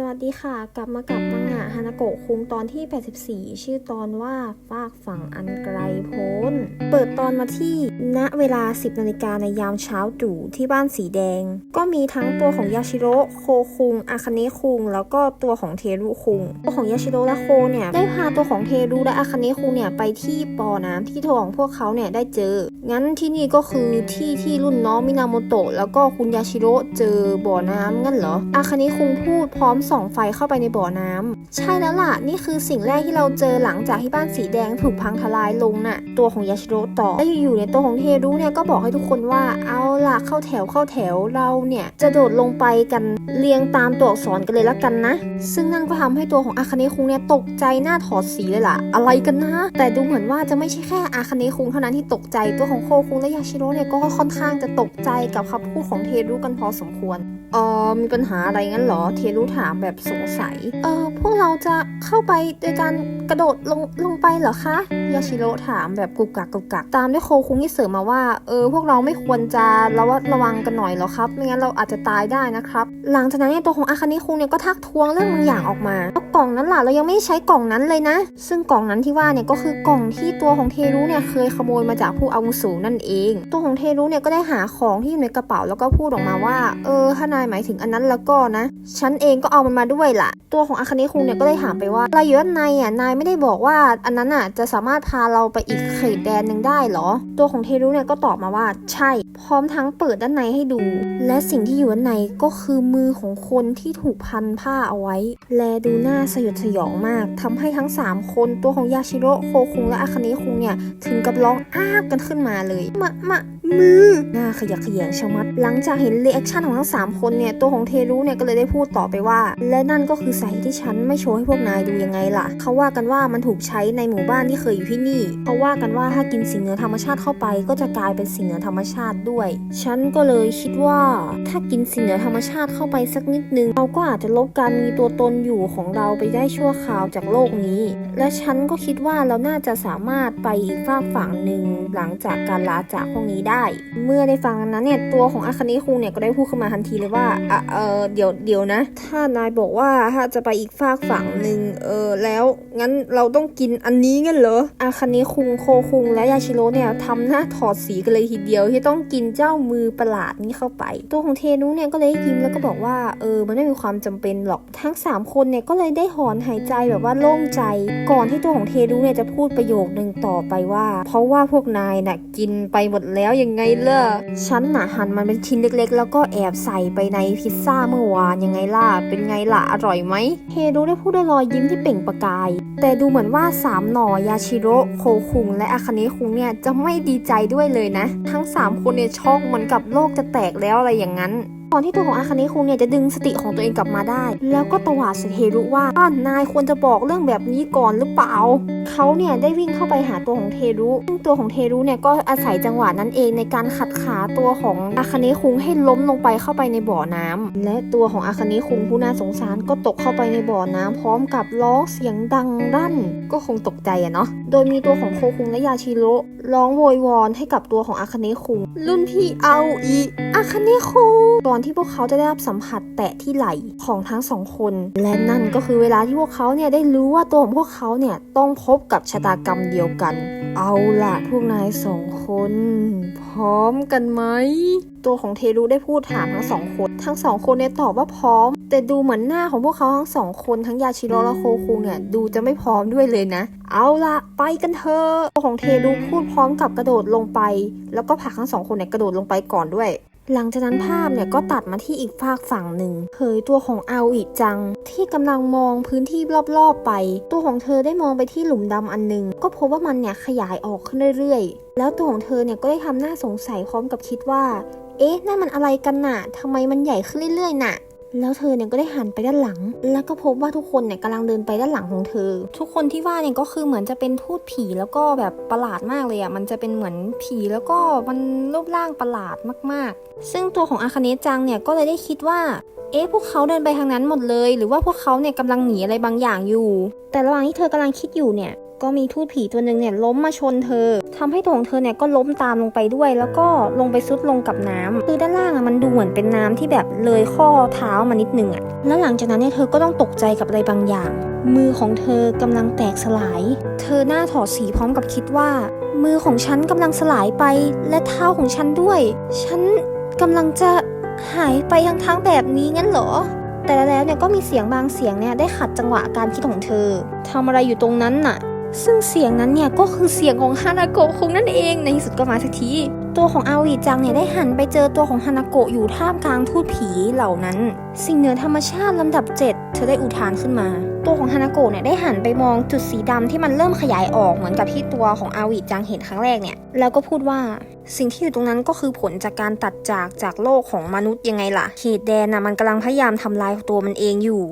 สวัสดีค่ะ กลับมากับมังงะฮานาโกะคุงตอนที่ 84 ชื่อตอนว่าฟากฝั่งอันไกลโพ้น เปิดตอนมาที่ณเวลา 10นาฬิกาในยามเช้าตรู่ที่บ้านสีแดง ก็มีทั้งตัวของยาชิโร่โคคุงอาคาเนะคุง แล้วก็ตัวของเทรุคุง ตัวของยาชิโร่และโคเนี่ย ได้พาตัวของเทรุและอาคาเนะคุงเนี่ยไปที่ปอน้ำที่ตัวของพวกเขาเนี่ยได้เจอ งั้นที่นี่ก็คือที่ที่รุ่นน้องมินาโมโตะแล้วก็คุณยาชิโร่เจอบ่อน้ำงั้นเหรออาคาเนะคุงพูดพร้อมส่องไฟเข้าไปในบ่อน้ำใช่แล้วล่ะ นี่คือสิ่งแรกที่เราเจอหลังจากที่บ้านสีแดงถูกพังทลายลงน่ะ ตัวของยาชิโร่ต่อและอยู่ๆเนี่ยตัวของเทรุเนี่ยก็บอกให้ทุกคนว่าเอาล่ะเข้าแถวเข้าแถวเราเนี่ยจะโดดลงไปกันเรียงตามตัวอักษรกันเลยละกันนะ ซึ่งนั่นก็ทำให้ตัวของอาคาเนคุงเนี่ยตกใจหน้าถอดสีเลยล่ะ อะไรกันนะ แต่ดูเหมือนว่าจะไม่ใช่แค่อาคาเนคุงเท่านั้นที่ตกใจตัวของโคคุงและยาชิโร่เนี่ยก็ค่อนข้างจะตกใจกับคำพูดของเทรุกันพอสมควร ออมีปัญหาอะไรงั้นเหรอ เทรุถามแบบสงสัย เออพวกเราจะเข้าไปโดยการกระโดดลงลงไปเหรอคะ ยาชิโร่ถามแบบกุกกักกุกกักตามด้วยโคคุงที่เสริมมาว่า เออ พวกเราไม่ควรจะระวัดระวังกันหน่อยหรอครับ ไม่งั้นเราอาจจะตายได้นะครับ หลังจากนั้นเนี่ยตัวของอาคานะคุงเนี่ยก็ทักท้วงเรื่องบางอย่างออกมาแล้วกล่องนั้นล่ะเรายังไม่ใช้กล่องนั้นเลยนะ ซึ่งกล่องนั้นที่ว่าเนี่ยก็คือกล่องที่ตัวของเทรุเนี่ยเคยขโมยมาจากผู้อาวุโสนั่นเอง ตัวของเทรุเนี่ยก็ได้หาของที่อยู่ในกระเป๋าแล้วก็พูดออกมาว่า เออถ้านายหมายถึงอันนั้นแล้วก็นะ ฉันเองก็เอามันมาด้วยล่ะ ตัวของอาคาเนะคุงเนี่ยก็ได้ถามไปว่าเราอยู่ด้านในอะนายไม่ได้บอกว่าอันนั้นอะจะสามารถพาเราไปอีกเขตแดนหนึ่งได้เหรอ ตัวของเทรุเนี่ยก็ตอบมาว่าใช่ พร้อมทั้งเปิดด้านในให้ดู และสิ่งที่อยู่ด้านในก็คือมือของคนที่ถูกพันผ้าเอาไว้ แลดูหน้าสยดสยองมากทำให้ทั้ง 3 คนตัวของยาชิโร่โคคุงและอาคาเนะคุงเนี่ยถึงกับร้องอ้ากกันขึ้นมาเลยมามา มือ หน้าขยักขยงชะมัด หลังจากเห็นรีแอคชั่นของทั้ง 3 คนเนี่ย ตัวของเทรุเนี่ยก็เลยได้พูดต่อไปว่า และนั่นก็คือสาเหตุที่ฉันไม่โชว์ให้พวกนายดูยังไงล่ะ เขาว่ากันว่ามันถูกใช้ในหมู่บ้านที่เคยอยู่ที่นี่ เขาว่ากันว่าถ้ากินสิ่งเหนือธรรมชาติเข้าไป ก็จะกลายเป็นสิ่งเหนือธรรมชาติด้วย ฉันก็เลยคิดว่าถ้ากินสิ่งเหนือธรรมชาติเข้าไปสักนิดนึง เราก็อาจจะลบการมีตัวตนอยู่ของเราไปได้ชั่วคราวจากโลกนี้ และฉันก็คิดว่าเราน่าจะสามารถไปอีกฝากฝั่งหนึ่งหลังจากการลาจากพวกนี้ได้เมื่อได้ฟังนั้นเนี่ยตัวของอาคาเนะคุงเนี่ยก็ได้พูดขึ้นมาทันทีเลยว่าเออเดี๋ยวเดี๋ยวนะ ถ้านายบอกว่าถ้าจะไปอีกฝากฝั่งหนึ่งเออแล้วงั้นเราต้องกินอันนี้งั้นเหรออาคาเนะคุงโคคุงและยาชิโร่เนี่ยทำหน้าถอดสีกันเลยทีเดียวที่ต้องกินเจ้ามือประหลาดนี้เข้าไป ตัวของเทนุเนี่ยก็เลยยิ้มแล้วก็บอกว่าเออมันไม่มีความจำเป็นหรอกทั้งสามคนเนี่ยก็เลยได้หอนหายใจแบบว่าโล่งใจ ก่อนที่ตัวของเทนุเนี่ยจะพูดประโยคนึงต่อไปว่า เพราะว่าพวกนายน่ะกินไปหมดแล้วยังังไงล่ะ ฉันน่ะหั่นมันเป็นชิ้นเล็กๆ แล้วก็แอบใส่ไปในพิซซ่าเมื่อวานยังไงล่ะ เป็นไงล่ะ อร่อยไหม เฮรุได้พูดด้วยรอยยิ้มที่เปล่งประกาย แต่ดูเหมือนว่าสามหน่อยาชิโร่โคคุง และอาคาเนะคุงเนี่ยจะไม่ดีใจด้วยเลยนะ ทั้ง 3 คนเนี่ยช็อกเหมือนกับโลกจะแตกแล้วอะไรอย่างนั้น ตอนที่ตัวของอาคาเนะคุงเนี่ยจะดึงสติของตัวเองกลับมาได้ แล้วก็ตวาดสเฮรุว่าอ้าวนายควรจะบอกเรื่องแบบนี้ก่อนหรือเปล่าเขาเนี่ยได้วิ่งเข้าไปหาตัวของเทรุซึ่งตัวของเทรุเนี่ยก็อาศัยจังหวะนั้นเองในการขัดขาตัวของอาคาเนะคุงให้ล้มลงไปเข้าไปในบ่อน้ำและตัวของอาคาเนะคุงผู้น่าสงสารก็ตกเข้าไปในบ่อน้ำพร้อมกับร้องเสียงดังรั่น ก็คงตกใจอะเนาะโดยมีตัวของโคคุงและยาชิโร่ร้องโวยวอนให้กับตัวของอาคาเนะคุงรุ่นพี่เอาอีอาคาเนะคุงก่อนที่พวกเขาจะได้รับสัมผัสแตะที่ไหล่ของทั้งสองคน และนั่นก็คือเวลาที่พวกเขาเนี่ยได้รู้ว่าตัวของพวกเขาเนี่ยต้องพบกับชะตากรรมเดียวกัน เอาล่ะพวกนายสองคน พร้อมกันไหม ตัวของเทรุได้พูดถามทั้งสองคน ทั้งสองคนเนี่ยตอบว่าพร้อม แต่ดูเหมือนหน้าของพวกเขาทั้งสองคนทั้งยาชิโร่และโคคุงเนี่ยดูจะไม่พร้อมด้วยเลยนะ เอาละไปกันเถอะตัวของเทรุพูดพร้อมกับกระโดดลงไป แล้วก็ผลักทั้งสองคนเนี่ยกระโดดลงไปก่อนด้วย หลังจากนั้นภาพเนี่ยก็ตัดมาที่อีกฝากฝั่งหนึ่งเผยตัวของอาอิจัง ที่กำลังมองพื้นที่รอบๆไป ตัวของเธอได้มองไปที่หลุมดำอันหนึ่งก็พบว่ามันเนี่ยขยายออกขึ้นเรื่อยๆ แล้วตัวของเธอเนี่ยก็ได้ทำหน้าสงสัยพร้อมกับคิดว่า เอ๊ะนั่นมันอะไรกันน่ะทำไมมันใหญ่ขึ้นเรื่อยๆน่ะ แล้วเธอเนี่ยก็ได้หันไปด้านหลัง แล้วก็พบว่าทุกคนเนี่ยกำลังเดินไปด้านหลังของเธอ ทุกคนที่ว่าเนี่ยก็คือเหมือนจะเป็นทูตผีแล้วก็แบบประหลาดมากเลยอะ่ะมันจะเป็นเหมือนผีแล้วก็มันรูปร่างประหลาดมากๆ ซึ่งตัวของอาคาเนจังเนี่ยก็เลยได้คิดว่าเอ๊ะพวกเขาเดินไปทางนั้นหมดเลย หรือว่าพวกเขาเนี่ยกำลังหนีอะไรบางอย่างอยู่ แต่ระหว่างที่เธอกำลังคิดอยู่เนี่ย ก็มีทูตผีตัวหนึ่งเนี่ยล้มมาชนเธอทำให้ตัวของเธอเนี่ยก็ล้มตามลงไปด้วย แล้วก็ลงไปซุดลงกับน้ำคือด้านล่างอะมันดูเหมือนเป็นน้ำที่แบบเลยข้อเท้ามานิดนึงอะแล้วหลังจากนั้นเนี่ยเธอก็ต้องตกใจกับอะไรบางอย่าง มือของเธอกำลังแตกสลาย เธอหน้าถอดสีพร้อมกับคิดว่า มือของฉันกำลังสลายไปและเท้าของฉันด้วย ฉันกำลังจะหายไปทางทางแบบนี้งั้นเหรอแต่แล้วเนี่ยก็มีเสียงบางเสียงเนี่ยได้ขัดจังหวะการคิดของเธอทำอะไรอยู่ตรงนั้นน่ะ ซึ่งเสียงนั้นเนี่ยก็คือเสียงของฮานาโกะคงนั่นเองในที่สุดก็มาสักที ตัวของอาวีจังเนี่ยได้หันไปเจอตัวของฮานาโกะอยู่ท่ามกลางทูตผีเหล่านั้น สิ่งเหนือธรรมชาติลำดับ 7 เธอได้อุทานขึ้นมา ตัวของฮานาโกะเนี่ยได้หันไปมองจุดสีดำที่มันเริ่มขยายออกเหมือนกับที่ตัวของอาวีจังเห็นครั้งแรกเนี่ยแล้วก็พูดว่าสิ่งที่อยู่ตรงนั้นก็คือผลจากการตัดจากจากโลกของมนุษย์ยังไงล่ะเขตแดนน่ะมันกำลังพยายามทำลายตัวมันเองอยู่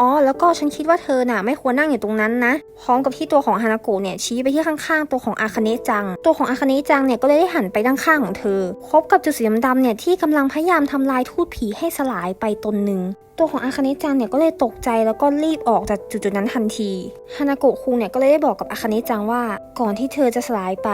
อ๋อแล้วก็ฉันคิดว่าเธอน่ะไม่ควรนั่งอยู่ตรงนั้นนะ พร้อมกับที่ตัวของฮานาโกะเนี่ยชี้ไปที่ข้างๆ ตัวของอาคาเนะจัง ตัวของอาคาเนะจังเนี่ยก็เลยได้หันไปด้านข้างของเธอพบกับจุดสีดำๆเนี่ยที่กำลังพยายามทำลายทูตผีให้สลายไปตนหนึ่งตัวของอาคาเนะจังเนี่ยก็เลยตกใจแล้วก็รีบออกจากจุดๆนั้นทันทีฮานาโกะคุงเนี่ยก็เลยได้บอกกับอาคาเนะจังว่า ก่อนที่เธอจะสลายไป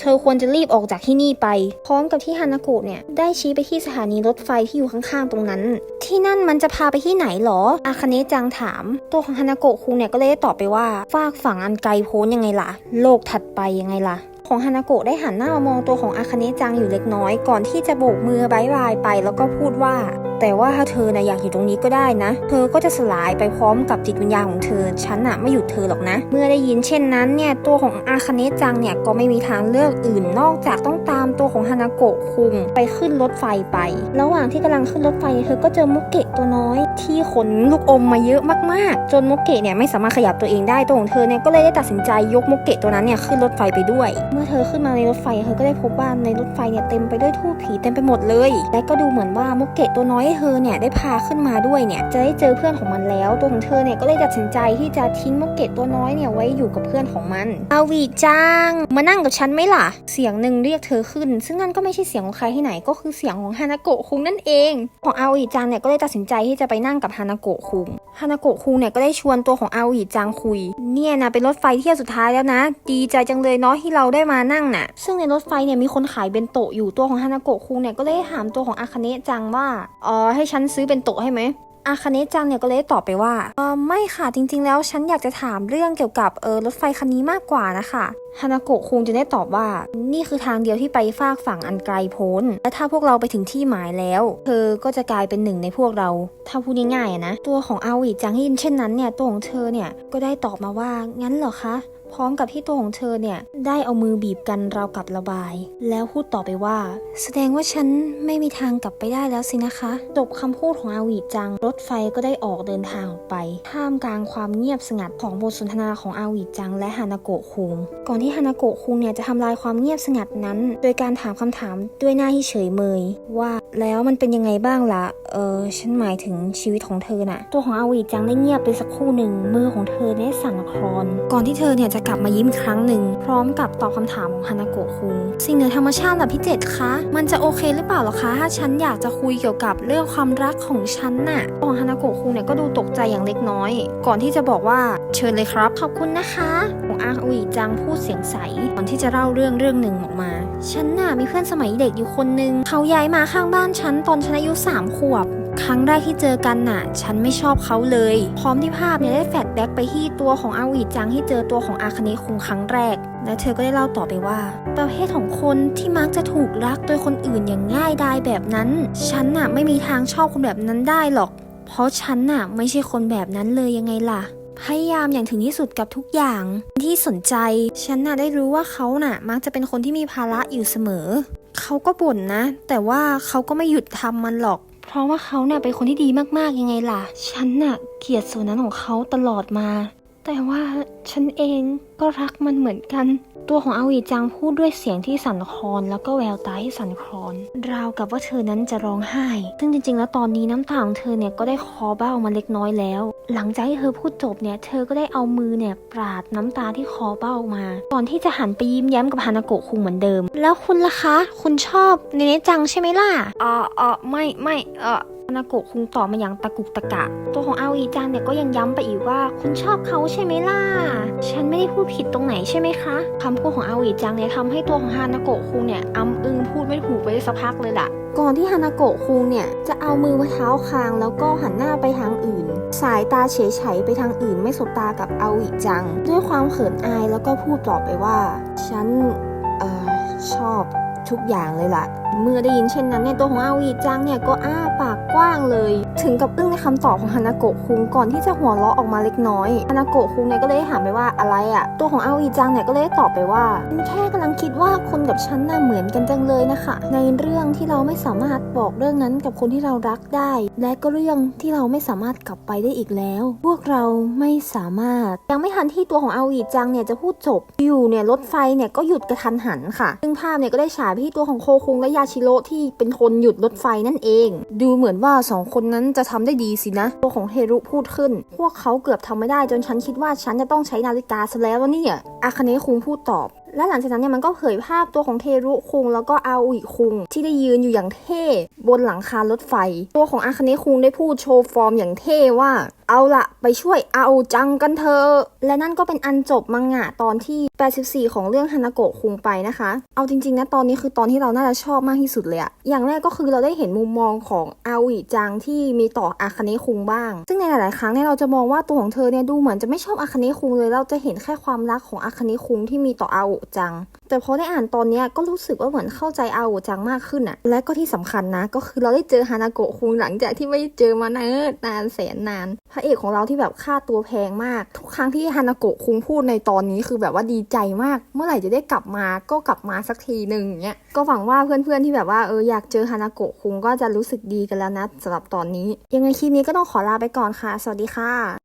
เธอควรจะรีบออกจากที่นี่ไป พร้อมกับที่ฮานาโกะเนี่ยได้ชี้ไปที่สถานีรถไฟที่อยู่ข้างๆตรงนั้น ที่นั่นมันจะพาไปที่ไหนหรออาคาเนะจังถาม ตัวของฮานาโกะคุงเนี่ยก็เลยได้ตอบไปว่าฝาากฝั่งอันไกลโพ้นยังไงล่ะ โลกถัดไปยังไงล่ะ ของฮานาโกะได้หันหน้ามามองตัวของอาคาเนะจังอยู่เล็กน้อยก่อนที่จะโบกมือบายบายไปแล้วก็พูดว่า แต่ว่าถ้าเธอนะอยากอยู่ตรงนี้ก็ได้นะ เธอก็จะสลายไปพร้อมกับจิตวิญญาณของเธอ ฉันน่ะไม่หยุดเธอหรอกนะ เมื่อได้ยินเช่นนั้นเนี่ยตัวของอาคาเนะจังเนี่ยก็ไม่มีทางเลือกอื่นนอกจากต้องตามตัวของฮานาโกะคุงไปขึ้นรถไฟไป ระหว่างที่กำลังขึ้นรถไฟเธอก็เจอมุกเกะตัวน้อย ที่ขนลูกอมมาเยอะมากๆ จนมุกเกะเนี่ยไม่สามารถขยับตัวเองได้ตัวของเธอเนี่ยก็เลยได้ตัดสินใจยกมุกเกะตัวนั้นเนี่ยขึ้นรถไฟไปด้วย เมื่อเธอขึ้นมาในรถไฟเธอก็ได้พบว่าในรถไฟเนี่ยเต็มไปด้วยทูผีเต็มไปหมดเลย และก็ดูเหมือนว่ามุกเกะตัวน้อยเธอเนี่ยได้พาขึ้นมาด้วยเนี่ยจะได้เจอเพื่อนของมันแล้วตัวของเธอเนี่ยก็เลยตัดสินใจที่จะทิ้งมุกเกะตัวน้อยเนี่ยไว้อยู่กับเพื่อนของมันอาวีจังมานั่งกับฉันไหมล่ะ เสียงหนึ่งเรียกเธอขึ้น ซึ่งนั่นก็ไม่ใช่เสียงของใครที่ไหนก็คือเสียงของฮานาโกะคุงนั่นเอง ของอาวีจังเนี่ยก็เลยตัดสินใจที่จะไปนั่งกับฮานาโกะคุงฮานาโกะคุงเนี่ยก็ได้ชวนตัวของอาวีจังคุย เนี่ยนะเป็นรถไฟเที่ยวสุดท้ายแล้วนะ ดีใจจังเลยเนาะที่เราได้มานั่งน่ะ ซึ่งในรถไฟเนี่ยมีคนขายเบนโตะอยู่ตัวของฮานาโกะคุงเนี่ยก็เลยถามตัวของอาคาเนะจังว่าอ๋อให้ฉันซื้อเป็นโต๊ะให้ไหมอาคาเนะจังเนี่ยก็เลยตอบไปว่าเออไม่ค่ะจริงๆแล้วฉันอยากจะถามเรื่องเกี่ยวกับเออรถไฟคันนี้มากกว่านะคะ ฮานาโกะคงจะได้ตอบว่า นี่คือทางเดียวที่ไปฝากฝั่งอันไกลโพ้น และถ้าพวกเราไปถึงที่หมายแล้ว เธอก็จะกลายเป็นหนึ่งในพวกเรา ถ้าพูดง่ายๆนะ ตัวของอาวีจังยินเช่นนั้นเนี่ย ตัวของเธอเนี่ยก็ได้ตอบมาว่า งั้นเหรอคะพร้อมกับที่ตัวของเธอเนี่ย ได้เอามือบีบกันราวกับระบาย แล้วพูดต่อไปว่า แสดงว่าฉันไม่มีทางกลับไปได้แล้วสินะคะ จบคำพูดของอาวีจัง รถไฟก็ได้ออกเดินทางออกไป ท่ามกลางความเงียบสงัดของบทสนทนาของอาวีจังและฮานาโกะคุงก่อนที่ฮานาโกะคุงเนี่ยจะทำลายความเงียบสงัดนั้น โดยการถามคำถามด้วยหน้าที่เฉยเมย ว่าแล้วมันเป็นยังไงบ้างล่ะ เออฉันหมายถึงชีวิตของเธอน่ะ ตัวของอาวีจังได้เงียบไปสักครู่หนึ่งมือของเธอได้สั่นคลอน ก่อนที่เธอเนี่ยจะกลับมายิ้มอีกครั้งหนึ่งพร้อมกับตอบคำถามของฮานาโกะคุงสิ่งเหนือธรรมชาติแบบที่เจ็ดคะมันจะโอเคหรือเปล่าหรอคะถ้าฉันอยากจะคุยเกี่ยวกับเรื่องความรักของฉันน่ะตัวของฮานาโกะคุงเนี่ยก็ดูตกใจอย่างเล็กน้อย ก่อนที่จะบอกว่าเชิญเลยครับ ขอบคุณนะคะของอาวีจังพูดเสียงใสก่อนที่จะเล่าเรื่องเรื่องหนึ่งออกมา ฉันน่ะมีเพื่อนสมัยเด็กอยู่คนนึงเขาย้ายมาข้างบ้านฉันตอนฉันอายุสามขวบครั้งแรกที่เจอกันน่ะ ฉันไม่ชอบเขาเลย พร้อมที่ภาพเนี่ยได้แฟลชแบ็กไปที่ตัวของอาวีจังที่เจอตัวของอาคเนคุงครั้งแรก และเธอก็ได้เล่าต่อไปว่า ประเภทของคนที่มักจะถูกรักโดยคนอื่นอย่างง่ายดายแบบนั้น ฉันน่ะไม่มีทางชอบคนแบบนั้นได้หรอก เพราะฉันน่ะไม่ใช่คนแบบนั้นเลยยังไงล่ะ พยายามอย่างถึงที่สุดกับทุกอย่าง ที่สนใจ ฉันน่ะได้รู้ว่าเขาน่ะ มักจะเป็นคนที่มีภาระอยู่เสมอ เขาก็บ่นนะ แต่ว่าเขาก็ไม่หยุดทำมันหรอก เพราะว่าเขาเนี่ยเป็นคนที่ดีมากๆยังไงล่ะ ฉันน่ะเกลียดส่วนนั้นของเขาตลอดมา แต่ว่าฉันเองก็รักมันเหมือนกัน ตัวของอาวีจังพูดด้วยเสียงที่สั่นคลอน แล้วก็แววตาที่สั่นคลอน ราวกับว่าเธอนั้นจะร้องไห้ ซึ่งจริงๆ แล้วตอนนี้น้ำตาของเธอเนี่ยก็ได้คอเบ้ามาเล็กน้อยแล้ว หลังจากที่เธอพูดจบเนี่ยเธอก็ได้เอามือเนี่ยปราดน้ำตาที่คอเบ้ามา ก่อนที่จะหันไปยิ้มแย้มกับฮานาโกะคุงเหมือนเดิม แล้วคุณล่ะคะ คุณชอบเนเนจังใช่ไหมล่ะอ๋ออ๋อไม่ไม่เออ นาโกะคุงตอบมาอย่างตะกุกตะกะ ตัวของอาอีจังเนี่ยก็ยังย้ำไปอีกว่า คุณชอบเขาใช่ไหมล่ะ ฉันไม่ได้พูดผิดตรงไหนใช่ไหมคะคำพูดของอาอีจังเนี่ยทำให้ตัวของฮานาโกะคุงเนี่ยอำอึงพูดไม่ถูกไปได้สักพักเลยล่ะก่อนที่ฮานาโกะคุงเนี่ย จะเอามือมาเท้าคางแล้วก็หันหน้าไปทางอื่น สายตาเฉยๆไปทางอื่นไม่สบตากับอาอีจัง ด้วยความเขินอายแล้วก็พูดต่อไปว่า ฉัน เอ่อ ชอบทุกอย่างเลยล่ะ เมื่อได้ยินเช่นนั้นเนี่ยตัวของอาวีจังเนี่ยก็อ้าปา กว้างเลย ถึงกับอึ้งในคำตอบของฮานาโกะคุงก่อนที่จะหัวเราะออกมาเล็กน้อยฮานาโกะคุงเนี่ยก็เลยถามไปว่าอะไรอะ่ะ ตัวของอาวีจังเนี่ยก็เลยตอบไปว่าฉันแค่กำลังคิดว่าคนกับฉันน่ะเหมือนกันจังเลยนะคะ ในเรื่องที่เราไม่สามารถบอกเรื่องนั้นกับคนที่เรารักได้ และก็เรื่องที่เราไม่สามารถกลับไปได้อีกแล้ว พวกเราไม่สามารถ ยังไม่ทันที่ตัวของอาวีจังเนี่ยจะพูดจบอยู่เนี่ยรถไฟเนี่ยก็หยุดกระทันหันค่ะ ซึ่งภาพเนี่ยก็ได้ฉายไปที่ตัวของโคคุงและยาชิโร่ที่เป็นคนหยุดรถไฟนั่นเอง ดูเหมือนว่าสองคนนั้นจะทำได้ดีสินะ ตัวของเฮรุพูดขึ้น พวกเขาเกือบทำไม่ได้จนฉันคิดว่าฉันจะต้องใช้นาฬิกาซะแล้วเนี่ยอาคาเนะคุงพูดตอบ และหลังจากนั้นเนี่ยมันก็เผยภาพตัวของเทรุคุงแล้วก็อาอุอิคุง ที่ได้ยืนอยู่อย่างเท่บนหลังคารถไฟ ตัวของอาคาเนะคุงได้พูดโชว์ฟอร์มอย่างเท่ว่าเอาละไปช่วยอาอุจังกันเถอะและนั่นก็เป็นอันจบมังงะตอนที่ 84 ของเรื่องฮานาโกะคุงไปนะคะ เอาจริงๆนะตอนนี้คือตอนที่เราน่าจะชอบมากที่สุดเลยอะอย่างแรกก็คือเราได้เห็นมุมมองของอาอุอิจังที่มีต่ออาคาเนะคุงบ้าง ซึ่งในหลายๆครั้งเนี่ยเราจะมองว่าตัวของเธอเนี่ยดูเหมือนจะไม่ชอบอาคาเนะคุงเลยเราจะเห็นแค่ความรักของอาคาเนะคุงที่มีต่ออาอุจัง แต่พอได้อ่านตอนเนี้ยก็รู้สึกว่าเหมือนเข้าใจอาโอจังมากขึ้นอะและก็ที่สำคัญนะ ก็คือเราได้เจอฮานาโกะคุงหลังจากที่ไม่ได้เจอมาเนิ่นนานแสนนานพระเอกของเราที่แบบค่าตัวแพงมาก ทุกครั้งที่ฮานาโกะคุงพูดในตอนนี้คือแบบว่าดีใจมาก เมื่อไหร่จะได้กลับมาก็กลับมาสักทีหนึ่งเงี้ยก็หวังว่าเพื่อนๆที่แบบว่าเอออยากเจอฮานาโกะคุงก็จะรู้สึกดีกันแล้วนะสำหรับตอนนี้ ยังไงคลิปนี้ก็ต้องขอลาไปก่อนค่ะ สวัสดีค่ะ